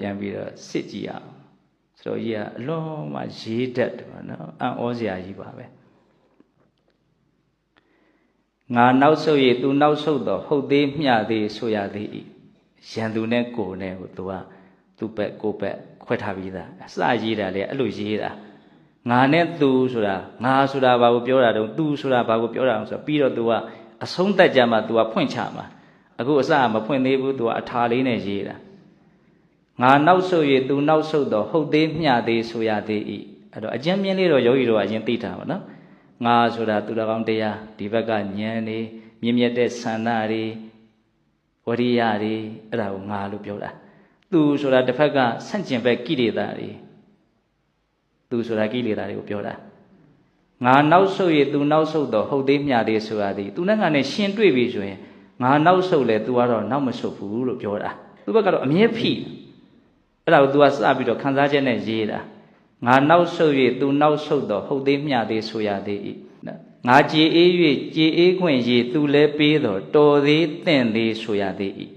ပြန်ပြီးတော့စစ်ကြည့်ရအောင်ဆိုတော့ကြီးကအလွန်မှရေးတတ်တယ်ပေါ့နော်အံ့ဩစရာကြီးပါပဲငါနောက်ဆုတ်ရသူနောက်ဆုတ်တော့ဟုတ်သေးမျှသေးဆိုရသေး၏ရန်သူနဲ့ကိုယ်နဲ့ကိုသူကသူ့ဘက်ကိုယ်ဘက်ခွဲထားပြီးသားအစရေးတာလေအဲ့လိုရေးတာငါနဲ့သူဆိုတာငါဆိုတာဘာကိုပြောတာတုံးသူဆိုတာဘာကိုပြောတာအောင်ဆိုတော့ပြီးတော့သူကအဆုံးသက်ကြမှာသူကဖွင့်ချမှာအခုအစမဖွင့်သေးဘူးသူကအထာလေးနဲ့ရေးတာ ငါနောက်ဆုတ်ရသူနောက်ဆုတ်တော့ဟုတ်သေးမျှသေးဆိုရသေး၏အဲ့တော့အကျဉ်းမြင့်လေးတော့ယောဂီတို့ကအရင်သိတာပါနော်ငါဆိုတာသူတော်ကောင်းတရားဒီဘက်ကဉာဏ်နေမြင့်မြတ်တဲ့ဆန္ဒတွေဝရိယတွေအဲ့ဒါကိုငါလို့ပြောတာသူဆိုတာတစ်ဖက်ကဆန့်ကျင်ဘက်ကိလေသာတွေသူဆိုတာကိလေသာတွေကိုပြောတာငါနောက်ဆုတ်ရသူနောက်ဆုတ်တော့ဟုတ်သေးမျှသေးဆိုရသည်သူနဲ့ငါနဲ့ရှင်းတွေ့ပြီဆိုရင်ငါနောက်ဆုတ်လဲ तू ကတော့နောက်မဆုတ်ဘူးလို့ပြောတာသူဘက်ကတော့အမြဲဖိ အဲ့ဒါကို तू ကစပြီးတော့ခံစားချက်နဲ့ရေးတာငါနောက်ဆုတ်၍သူနောက်ဆုတ်တော့ဟုတ်သေးမျှသေးဆိုရသေး၏ငါကြည်အေး၍ကြည်အေးခွင့်ရည်သူလဲပေးတော့တော်သေးတင့်သေးဆိုရသေး၏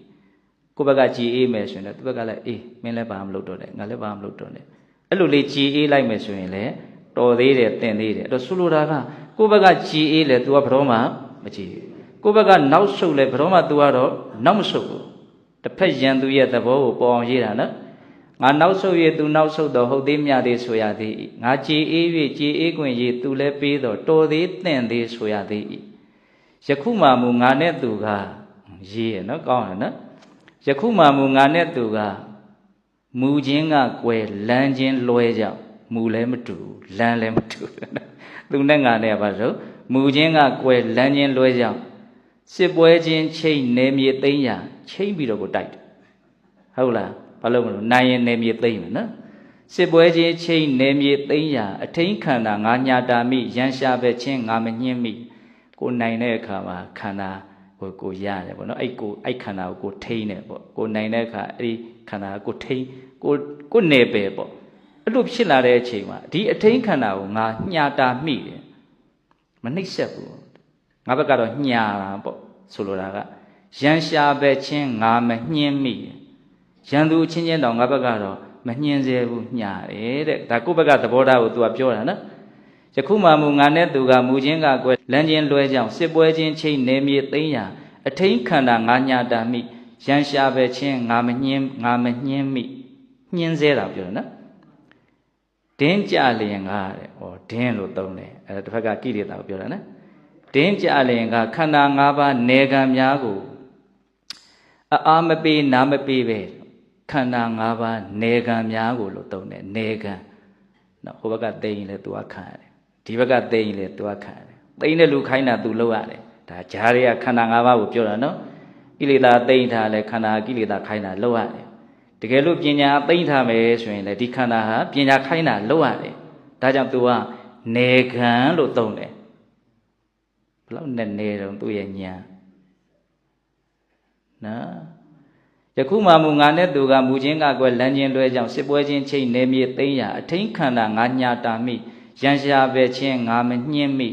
ကိုယ့်ဘက်ကကြည်အေးမယ်ဆိုရင်လည်းသူဘက်ကလည်းအေးမင်းလည်းဘာမှမလုပ်တော့နဲ့ငါလည်းဘာမှမလုပ်တော့နဲ့အဲ့လိုလေးကြည်အေးလိုက်မယ်ဆိုရင်လည်းတော်သေးတယ်တင့်သေးတယ်အဲ့တော့ဆိုလိုတာကကိုယ့်ဘက်ကကြည်အေးလေ तू ကဘတော်မှမကြည်ကိုယ့်ဘက်ကနောက်ဆုတ်လေဘတော်မှ तू ကတော့နောက်မဆုတ်ဘူးတစ်ဖက်ရန်သူရဲ့သဘောကိုပေါ်အောင်ရေးတာနော် ငါနောက်ဆုတ်၍သူနောက်ဆုတ်တော့ဟုတ်သေးမြသေးဆိုရသေး၏ငါကြည်အေး၍ကြည်အေးခွင့်၍သူလည်းပေးတော့တော်သေးတင့်သေးဆိုရသေး၏ယခုမှမူငါနဲ့သူကရေးရနော်ကောင်းရနော်ယခုမှမူငါနဲ့သူကမူချင်းကကွယ်လမ်းချင်းလွဲကြောင်မူလည်းမတူလမ်းလည်းမတူသူနဲ့ငါနဲ့ပါဆိုမူချင်းကကွယ်လမ်းချင်းလွဲကြောင်စစ်ပွဲချင်းချိန်နေမြေသိမ့်ရချိန်ပြီးတော့ကိုတိုက်တယ်ဟုတ်လား ဘာလို့မလို့နိုင်ရင်နေမြေသိမ့်မယ်နော်စစ်ပွဲချင်းချိန်နေမြေသိမ့်ရအထိန်ခန္ဓာငါညာတာမိရန်ရှာပဲချင်းငါမညှင်းမိကိုနိုင်တဲ့အခါမှာခန္ဓာကိုကိုရတယ်ပေါ့နော်အဲ့ကိုအဲ့ခန္ဓာကိုကိုထိန်းတယ်ပေါ့ကိုနိုင်တဲ့အခါအဲ့ဒီခန္ဓာကိုထိန်းကိုကိုနေပဲပေါ့အဲ့လိုဖြစ်လာတဲ့အချိန်မှာဒီအထိန်ခန္ဓာကိုငါညာတာမိတယ်မနှိမ့်ဆက်ဘူးငါဘက်ကတော့ညာတာပေါ့ဆိုလိုတာကရန်ရှာပဲချင်းငါမညှင်းမိ ရန်သူချင်းချင်းတော့ငါဘက်ကတော့မညှင်းစေဘူးညာတယ်တဲ့ဒါကိုယ့်ဘက်ကသဘောထားကို तू ကပြောတာနော်ယခုမှမူငါနဲ့သူကမူချင်းကကွယ်လမ်းချင်းလွဲကြောင်စစ်ပွဲချင်းချိန်နေမြေသိမ့်ရာအထိန်ခန္ဓာငါညာတာမိရန်ရှာပဲချင်းငါမညှင်းငါမညှင်းမိညှင်းစေတာပြောတယ်နော်ဒင်းကြလျင်ကတဲ့ဟောဒင်းလို့သုံးတယ်အဲတစ်ဖက်ကကိရိတာကိုပြောတာနော်ဒင်းကြလျင်ကခန္ဓာ၅ပါးနေကံများကိုအအာမပေးနာမပေးပဲ ခန္ဓာ၅ပါးနေကံများကိုလို့သုံးတယ်နေကံနော်ဟိုဘက်ကသိရင်လည်းသူကခံရတယ်ဒီဘက်ကသိရင်လည်းသူကခံရတယ်သိတဲ့လူခိုင်းတာသူလုပ်ရတယ်ဒါဂျားတွေကခန္ဓာ၅ပါးကိုပြောတာနော်ကိလေသာသိမ့်ထားလဲခန္ဓာကိလေသာခိုင်းတာလုပ်ရတယ်တကယ်လို့ပညာသိမ့်ထားမယ်ဆိုရင်လည်းဒီခန္ဓာဟာပညာခိုင်းတာလုပ်ရတယ်ဒါကြောင့်သူကနေကံလို့သုံးတယ်ဘလောက်နဲ့နေတော့သူ့ရဲ့ညာနော် ယခုမှမူငါနဲ့သူကမူချင်းကကွယ်လမ်းချင်းလွဲကြောင့်စစ်ပွဲချင်းချိန်နေမြေသိမ့်ရအထိန်ခန္ဓာငါညာတာမိရန်ရှာပဲချင်းငါမညှင်းမိ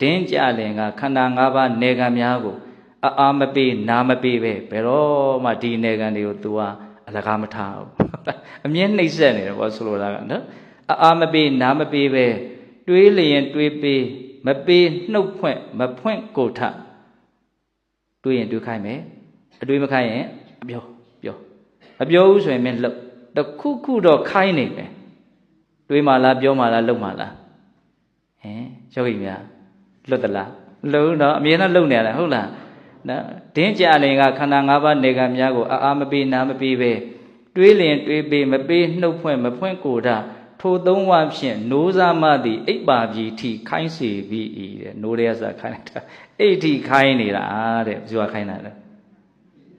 ဒင်းကြလင်ကခန္ဓာ၅ပါးနေကံများကိုအာအာမပေးနာမပေးပဲဘယ်တော့မှဒီနေကံတွေကို तू ကအလကားမထားဘူးအမြဲနှိမ့်ဆက်နေတယ်ဘောဆိုလိုတာကနော်အာအာမပေးနာမပေးပဲတွေးလျင်တွေးပေးမပေးနှုတ်ဖွင့်မဖွင့်ကိုထတွေးရင်တွေးခိုင်းမယ်အတွေးမခိုင်းရင်အပြော ပြောအပြောဘူးဆိုရင်မင်းလှုပ်တခုခုတော့ခိုင်းနေတယ်တွေးမှလားပြောမှလားလှုပ်မှလားဟင်ယောဂီများလွတ်သလားလုံတော့အမြဲတမ်းလုံနေရတယ်ဟုတ်လားနော်ဒင်းကြလင်ကခန္ဓာ၅ပါးနေကံများကိုအာအာမပေးနာမပေးပဲတွေးလင်တွေးပေးမပေးနှုတ်ဖွင့်မဖွင့်ကိုယ်တာထိုသုံးဝဖြင့်နိုးစားမသည်အိပ်ပါပြီထိခိုင်းစေပြီတဲ့နိုးရဲစားခိုင်းတာအိတ်ထိခိုင်းနေတာတဲ့ဘယ်သူကခိုင်းတာလဲ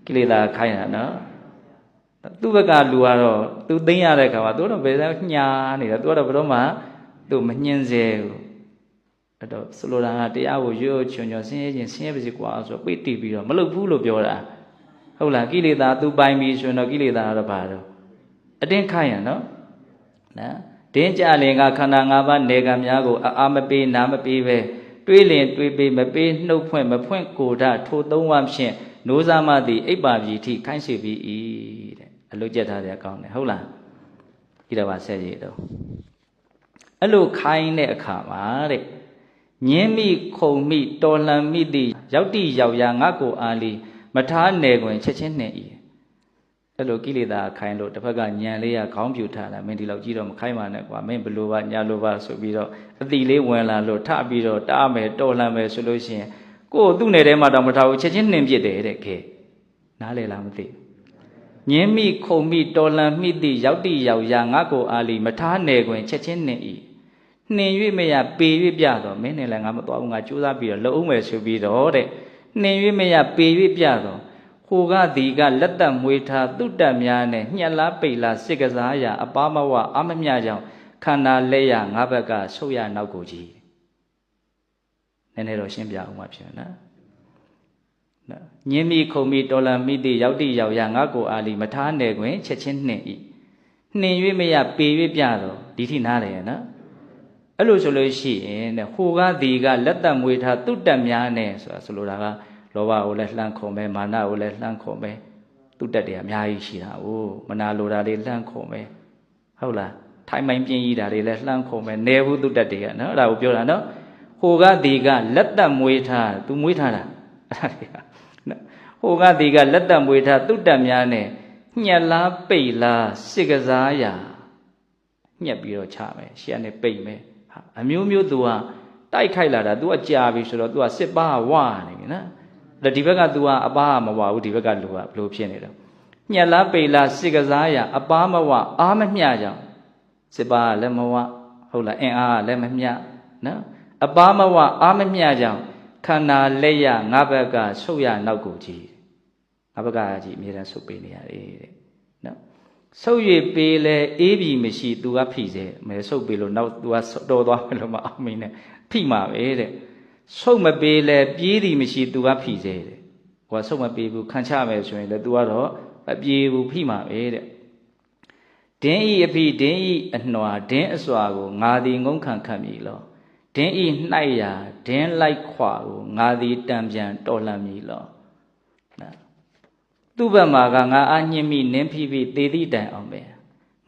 ကိလေသာခိုင်းတာနော် သူ့ဘက်ကလူကတော့သူသိမ့်ရတဲ့ခါမှာသူတော့ဘယ်တော့ညာနေတာသူကတော့ဘယ်တော့မှသူမညှင်းစေဘူးအဲ့တော့ဆိုလိုတာကတရားကိုရွရွချွန်ချွန်ဆင်းရဲခြင်းဆင်းရဲပါစေကွာဆိုပိတ်တိပြီးတော့မလုပ်ဘူးလို့ပြောတာဟုတ်လားကိလေသာသူပိုင်ပြီဆိုရင်တော့ကိလေသာကတော့ဘာတော့အတင်းခိုင်းရနော်နော်တင်းကြလင်ကခန္ဓာ၅ပါးနေကံများကိုအာအာမပေးနာမပေးပဲတွေးလင်တွေးပေးမပေးနှုတ်ဖွင့်မဖွင့်ကိုဓာထိုသုံးဝဖြင့်နိုးစားမသည်အိပ်ပါပြီထိခိုင်းစေပြီတဲ့ အလုတ်ကျက်ထားတဲ့အကောင်းတယ်ဟုတ်လားဒီတော့ပါဆက်ရည်တော့အဲ့လိုခိုင်းတဲ့အခါမှာတဲ့ညင်းမိခုံမိတော်လှန်မိသည်ရောက်တိရောက်ရာငါကိုအားလီမထားနယ်ခွင်ချက်ချင်းနှင့်ဤအဲ့လိုကိလေသာခိုင်းလို့တစ်ဖက်ကညံလေးကခေါင်းပြူထားလာမင်းဒီလောက်ကြီးတော့မခိုင်းပါနဲ့ကွာမင်းဘလို့ပါညာလို့ပါဆိုပြီးတော့အတိလေးဝင်လာလို့ထပြီးတော့တားမယ်တော်လှန်မယ်ဆိုလို့ရှိရင်ကိုယ်သူ့နယ်ထဲမှာတော့မထားဘူးချက်ချင်းနှင်ပြစ်တယ်တဲ့ခဲနားလေလားမသိ ညင်းမိခုံမိတော်လှန်မိသည်ရောက်တိရောက်ရာငါကိုအားလီမထားနယ်ခွင်ချက်ချင်းနှင်ဤနှင်၍မရပေ၍ပြတော့မင်းနဲ့လည်းငါမတော်ဘူးငါကြိုးစားပြီးတော့လှုပ်မယ်ဆိုပြီးတော့တဲ့နှင်၍မရပေ၍ပြတော့ဟိုကဒီကလက်သက်မွေးထားတုတ္တများနဲ့ညှက်လားပိတ်လားစစ်ကစားရာအပါမဝအမမြကြောင့်ခန္ဓာလက်ရငါဘက်ကဆုတ်ရနောက်ကိုကြီးနည်းနည်းတော့ရှင်းပြအောင်မှဖြစ်နော်နော် ညင်းမိခုံမိတော်လံမိတိရောက်တိရောက်ရငါကိုအာလီမထားနယ်တွင်ချက်ချင်းနှင့်ဤနှင်၍မရပေ၍ပြတော့ဒီထိနားတယ်နော်အဲ့လိုဆိုလို့ရှိရင်တဲ့ဟိုကဒီကလက်သက်မွေးထားတုတ္တများနဲ့ဆိုတာဆိုလိုတာကလောဘကိုလည်းလှမ်းခုံပဲမာနကိုလည်းလှမ်းခုံပဲတုတ္တတွေအများကြီးရှိတာ哦မနာလိုတာတွေလှမ်းခုံပဲဟုတ်လားထိုင်မိုင်းပြင်းကြီးတာတွေလည်းလှမ်းခုံပဲနေဘူးတုတ္တတွေကနော်အဲ့ဒါကိုပြောတာနော်ဟိုကဒီကလက်သက်မွေးထားသူမွေးထားတာအဲ့ဒါတွေကနော် ဟိုကဒီကလက်သက်မွေးထားတုတ္တများနဲ့ညက်လားပိတ်လားစစ်ကစားရာညက်ပြီးတော့ချမယ်ရှေ့ကနေပိတ်မယ်ဟာအမျိုးမျိုးသူကတိုက်ခိုက်လာတာ तू ကကြာပြီဆိုတော့ तू ကစစ်ပါဝါနေပြီနော်အဲ့ဒီဘက်က तू ကအပားမဝဘူးဒီဘက်ကလူကဘလို့ဖြစ်နေတော့ညက်လားပိတ်လားစစ်ကစားရာအပားမဝအားမမျှကြောင်စစ်ပါကလည်းမဝဟုတ်လားအင်အားကလည်းမမျှနော်အပားမဝအားမမျှကြောင်ခန္ဓာလက်ရငါဘက်ကဆုတ်ရနောက်ကိုကြည့် ငါဘက်ကကြီးအမြဲတမ်းဆုတ်ပေးနေရတယ်တဲ့နော်ဆုတ်၍ပေးလဲအေးပြီမရှိ तू ကဖိစေမဲဆုတ်ပေးလို့နောက် तू ကတော်သွားမယ်လို့မအောင်မင်းနဲ့ဖိမှာပဲတဲ့ဆုတ်မပေးလဲပြေးသည်မရှိ तू ကဖိစေတဲ့ဟိုကဆုတ်မပေးဘူးခံချမယ်ဆိုရင်လည်း तू ကတော့မပြေဘူးဖိမှာပဲတဲ့ဒင်းဤအဖိဒင်းဤအနှွာဒင်းအစွာကိုငါသည်ငုံခံခတ်မည်လောဒင်းဤနှိုက်ရာဒင်းလိုက်ခွာကိုငါသည်တံပြန်တော်လှန်မည်လောနော် သူ့ဘက်မှာကငါအားညှင်းမိနင်းဖိဖိသေသည့်တိုင်အောင်ပဲ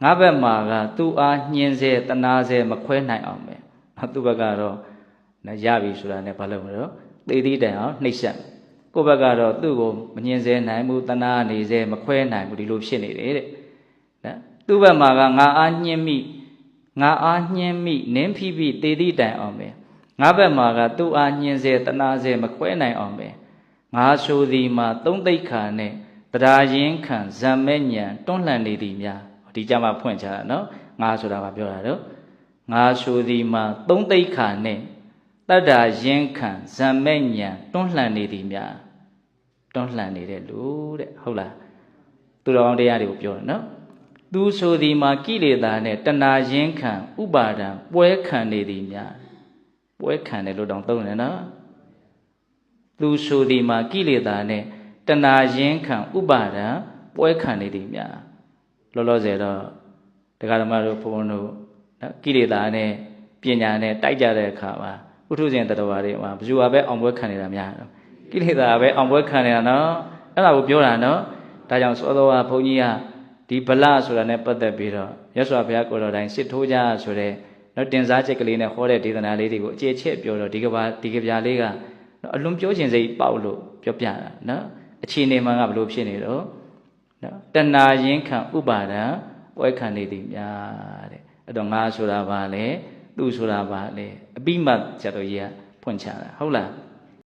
ငါဘက်မှာကသူ့အားညှင်းစေတနာစေမခွဲနိုင်အောင်ပဲသူ့ဘက်ကတော့နော်ရပြီဆိုတာနဲ့ဘာလို့မလို့သေသည့်တိုင်အောင်နှိပ်စက်ကိုယ့်ဘက်ကတော့သူ့ကိုမညှင်းစေနိုင်ဘူးတနာနေစေမခွဲနိုင်ဘူးဒီလိုဖြစ်နေတယ်တဲ့နော်သူ့ဘက်မှာကငါအားညှင်းမိငါအားညှင်းမိနင်းဖိဖိသေသည့်တိုင်အောင်ပဲငါဘက်မှာကသူ့အားညှင်းစေတနာစေမခွဲနိုင်အောင်ပဲငါဆိုသည်မှာသုံးသိက္ခာနဲ့ တရားရင်ခံဇံမဲ့ညံတွန်းလှန်နေသည်များဒီကြမှာဖွင့်ချတာနော်ငါဆိုတာကပြောတာတော့ငါဆိုသည်မှာသုံးသိက္ခာနဲ့တတ္တာရင်ခံဇံမဲ့ညံတွန်းလှန်နေသည်များတွန်းလှန်နေတဲ့လူတဲ့ဟုတ်လားသူတော်ကောင်းတရားတွေကိုပြောတယ်နော်သူဆိုသည်မှာကိလေသာနဲ့တဏှာရင်ခံဥပါဒံပွဲခံနေသည်များပွဲခံတယ်လို့တောင်သုံးတယ်နော်သူဆိုသည်မှာကိလေသာနဲ့ တဏှာရင်ခံဥပါဒံပွဲခံနေသည်များလောလောဆယ်တော့တရားဓမ္မတို့ဘုန်းဘုန်းတို့နော်ကိလေသာနဲ့ပညာနဲ့တိုက်ကြတဲ့အခါမှာဥထုဇဉ်တတော်ဘာတွေမှာဘယ်သူကပဲအောင်ပွဲခံနေတာများတော့ကိလေသာပဲအောင်ပွဲခံနေတာနော်အဲ့ဒါကိုပြောတာနော်ဒါကြောင့်စောတော်ကဘုန်းကြီးကဒီဗလဆိုတာနဲ့ပတ်သက်ပြီးတော့ရသော်ဘုရားကိုယ်တော်တိုင်းစစ်ထိုးကြဆိုတဲ့နော်တင်စားချက်ကလေးနဲ့ဟောတဲ့ဒေသနာလေးတွေကိုအခြေချက်ပြောတော့ဒီကဘာဒီကဗျာလေးကအလွန်ပြောခြင်းစိတ်ပေါက်လို့ပြောပြတာနော် အခြေအနေမှန်ကဘလို့ဖြစ်နေတော့နော်တဏှာရင်ခံဥပါဒံပွဲခံနေသည်များတဲ့အဲ့တော့ငါဆိုတာဘာလဲသူဆိုတာဘာလဲအပိမတ်ကျတော့ကြီးကဖွင့်ချတာဟုတ်လား